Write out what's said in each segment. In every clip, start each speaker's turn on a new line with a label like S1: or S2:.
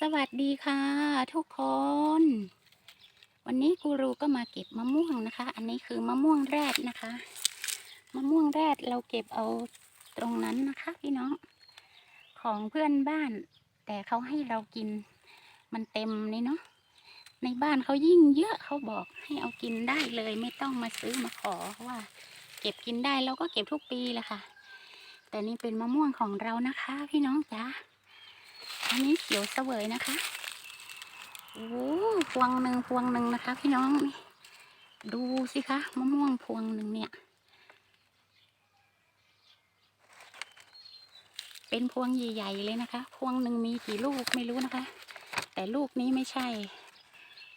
S1: สวัสดีค่ะ ทุกคน วันนี้กูรูก็มาเก็บมะม่วงนะคะ อันนี้คือมะม่วงแรดนะคะ มะม่วงแรดเราเก็บเอาตรงนั้นนะคะ พี่น้อง ของเพื่อนบ้าน แต่เขาให้เรากิน มันเต็มนี่เนาะในบ้านเขายิ่งเยอะเขาบอกให้เอากินได้เลย ไม่ต้องมาซื้อมาขอเพราะว่า เก็บกินได้เราก็เก็บทุกปีแหละค่ะ แต่นี่เป็นมะม่วงของเรานะคะ พี่น้องจ้า อันนี้เขียวเสวยนะคะโอ้พวงหนึ่งพวงหนึ่งนะคะ พี่น้องนี่ดูสิคะมะม่วงพวงหนึ่งเนี่ย เป็นพวงใหญ่ๆเลยนะคะ พวงหนึ่งมีกี่ลูกไม่รู้นะคะ แต่ลูกนี้ไม่ใช่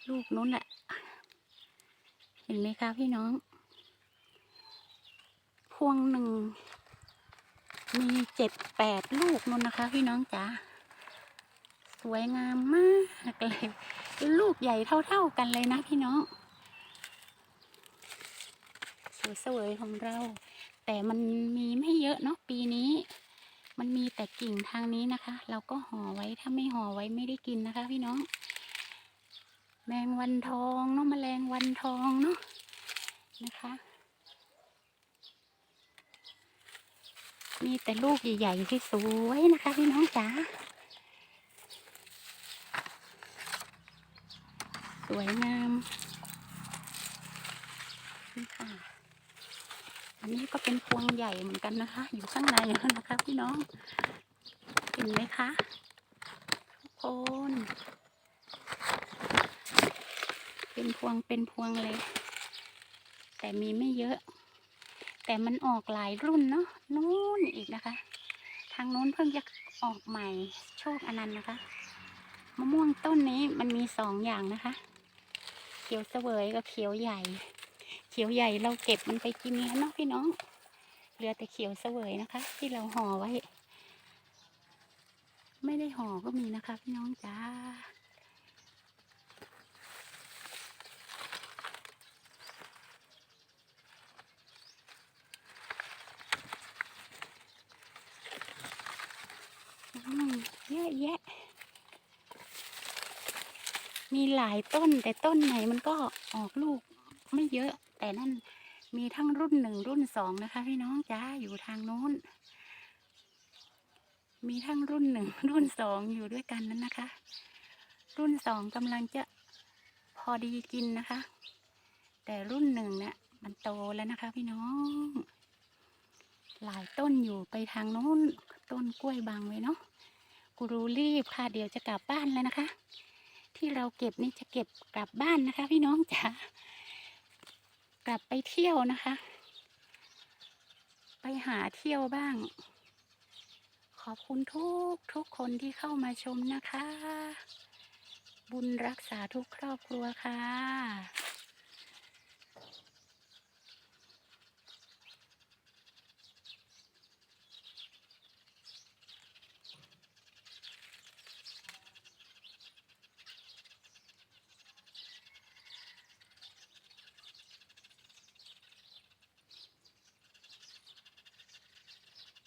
S1: ลูกนู้นแหละ เห็นไหมคะพี่น้อง พวงหนึ่งมีเจ็ดแปดลูกนู่นนะคะ พี่น้องจ๋า สวยงามมากเลยลูกใหญ่เท่าๆกันเลยนะพี่น้องสวยสวยของเรา แต่มันมีไม่เยอะเนาะปีนี้ มันมีแต่กิ่งทางนี้นะคะ เราก็ห่อไว้ถ้าไม่ห่อไว้ไม่ได้กินนะคะ พี่น้อง แมงวันทองเนาะแมลงวันทองเนาะนะคะมีแต่ลูกใหญ่ๆที่สวยนะคะ พี่น้องจ๋า สวยงามนี่ค่ะ อันนี้ก็เป็นพวงใหญ่เหมือนกันนะคะ อยู่ข้างในนั่นนะคะพี่น้อง เห็นไหมคะทุกคน เป็นพวงเป็นพวงเลย แต่มีไม่เยอะ แต่มันออกหลายรุ่นเนาะนู้นอีกนะคะ ทางนู้นเพิ่งจะออกใหม่โชคอนันต์นะคะมะม่วงต้นนี้มันมีสองอย่างนะคะ ขียวเสวยกับเขียวใหญ่ เขียวใหญ่เราเก็บมันไปกินแล้วเนาะพี่น้อง เหลือแต่เขียวเสวยนะคะ ที่เราห่อไว้ ไม่ได้ห่อก็มีนะคะ พี่น้องจ้าเยอะแยะ มีหลายต้นแต่ต้นไหนมันก็ออกลูกไม่เยอะ แต่นั่นมีทั้งรุ่นหนึ่งรุ่นสองนะคะ พี่น้องจ้าอยู่ทางโน้น มีทั้งรุ่นหนึ่งรุ่นสองอยู่ด้วยกันนั้นนะคะ รุ่นสองกำลังจะพอดีกินนะคะ แต่รุ่นหนึ่งเนี่ยมันโตแล้วนะคะ พี่น้อง หลายต้นอยู่ไปทางโน้น ต้นกล้วยบางไว้เนาะกูรู้รีบค่ะ เดี๋ยวจะกลับบ้านแล้วนะคะ ที่เราเก็บนี่จะเก็บกลับบ้านนะคะ พี่น้องจ๋ากลับไปเที่ยวนะคะ ไปหาเที่ยวบ้าง ขอบคุณทุกทุกคนที่เข้ามาชมนะคะ บุญรักษาทุกครอบครัวค่ะ